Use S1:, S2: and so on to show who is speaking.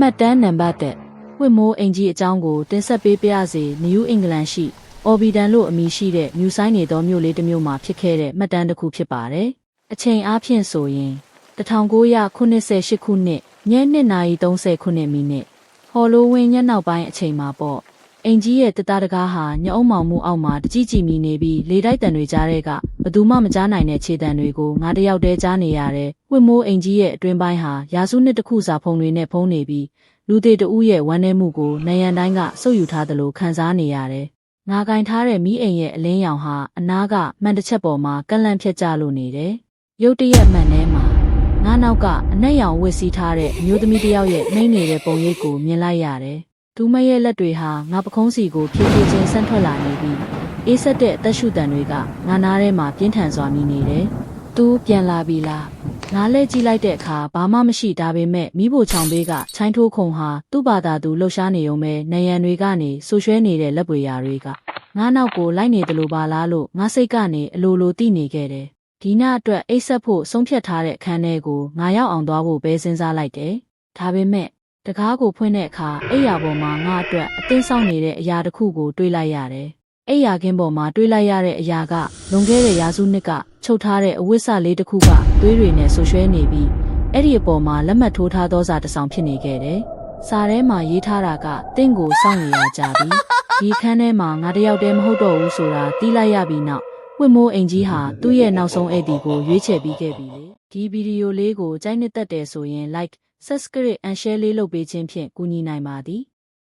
S1: မှတ်တမ်းနံပါတ်1ဝစ်မိုးအင်ကြီးအကြောင်းကိုတင်ဆက်ပေးပါရစေနယူးအင်္ဂလန်ရှိအော်ဘီဒန်လို့အမည်ရှိတဲ့မြူဆိုင်နေသောမြို့လေးတစ်မြို့မှာဖြစ်ခဲ့တဲ့မှတ်တမ်းတစ်ခုဖြစ်ပါတယ်။အချိန်အားဖြင့်ဆိုရင်1988ခုနှစ်ည7:30ခုနှစ်မိနစ်ဟော်လိုဝင်းညနောက်ပိုင်းအချိန်မှာပေါ့အင်ကြီးရဲ့တတတကားဟာညအုံမောင်မှုအောက်မှာတကြီးကြည်မီနေပြီးလေတိုက်တန်တွေကြားတဲ့က ဘသူမှမကြားနိုင်တဲ့ခြေတံတွေကိုငါတယောက်တည်းကြားနေရတယ်။ဝစ်မိုးအင်ကြီးရဲ့အတွင်းပိုင်းဟာရာစုနှစ်တစ်ခုစာဖုံတွေနဲ့ဖုံးနေပြီးလူသေးတဦးရဲ့ဝမ်းနည်းမှုကိုနိုင်ရန်တိုင်းကစုပ်ယူထားသလိုခံစားနေရတယ်။ငါကင်ထားတဲ့မိအိမ်ရဲ့အလင်းရောင်ဟာအနားကမှန်တစ်ချက်ပေါ်မှာကန့်လန့်ဖြတ်ကျလို့နေတယ်။ရုတ်တရက်မှန်ထဲမှာငါနောက်ကအနက်ရောင်ဝစ်စီးထားတဲ့အမျိုးသမီးတစ်ယောက်ရဲ့နှိမ့်နေတဲ့ပုံရိပ်ကိုမြင်လိုက်ရတယ်။ ဒူမရဲ့လက်တွေဟာငါပခုံးစီကိုဖြည်းဖြည်းချင်းဆန့်ထွက်လာနေပြီးအေးဆက်တဲ့အသက်ရှူတန်တွေကငါနားထဲမှာပြင်းထန်စွာမြည်နေတယ်။သူပြန်လာပြီလား။ငါလဲကြည့်လိုက်တဲ့အခါဘာမှမရှိဒါပေမဲ့မိဖို့ချောင်ဘေးကချိုင်းထိုးခုံဟာသူ့ဘာသာသူလှုပ်ရှားနေုံပဲနေရန်တွေကနေဆူရွှဲနေတဲ့လက်ပွေရာတွေကငါနောက်ကိုလိုက်နေတယ်လို့ပါလားလို့ငါစိတ်ကနေအလိုလိုသိနေခဲ့တယ်။ဒီနောက်အတွက်အိတ်ဆက်ဖို့ဆုံးဖြတ်ထားတဲ့အခန်းထဲကိုငါရောက်အောင်သွားဖို့ပဲစဉ်းစားလိုက်တယ်။ဒါပေမဲ့ တကားကိုဖွင့်တဲ့အခါအိယာပေါ်မှာငါအတွက်အသင်းဆောင်နေတဲ့အရာတစ်ခုကိုတွေးလိုက်ရတယ်။အိယာခင်းပေါ်မှာတွေးလိုက်ရတဲ့အရာကလွန်ခဲ့တဲ့ရာစုနှစ်ကချုပ်ထားတဲ့အဝိစလေးတစ်ခုကသွေးတွေနဲ့ဆူရွှဲနေပြီးအဲ့ဒီအပေါ်မှာလက်မှတ်ထိုးထားသောစာတစ်စောင်ဖြစ်နေခဲ့တယ်။စာထဲမှာရေးထားတာကတင့်ကိုစောင့်နေရကြပြီ။ဒီခန်းထဲမှာငါတယောက်တည်းမဟုတ်တော့ဘူးဆိုတာသိလိုက်ရပြီးနောက်ဝစ်မိုးအင်ကြီးဟာသူ့ရဲ့နောက်ဆုံးအဲ့ဒီကိုရွေးချယ်ပြီးခဲ့ပြီလေဒီဗီဒီယိုလေးကိုကြိုက်နှစ်သက်တယ်ဆိုရင် like subscribe and share လေးလုပ်ပေးခြင်းဖြင့်ကူညီနိုင်ပါသည်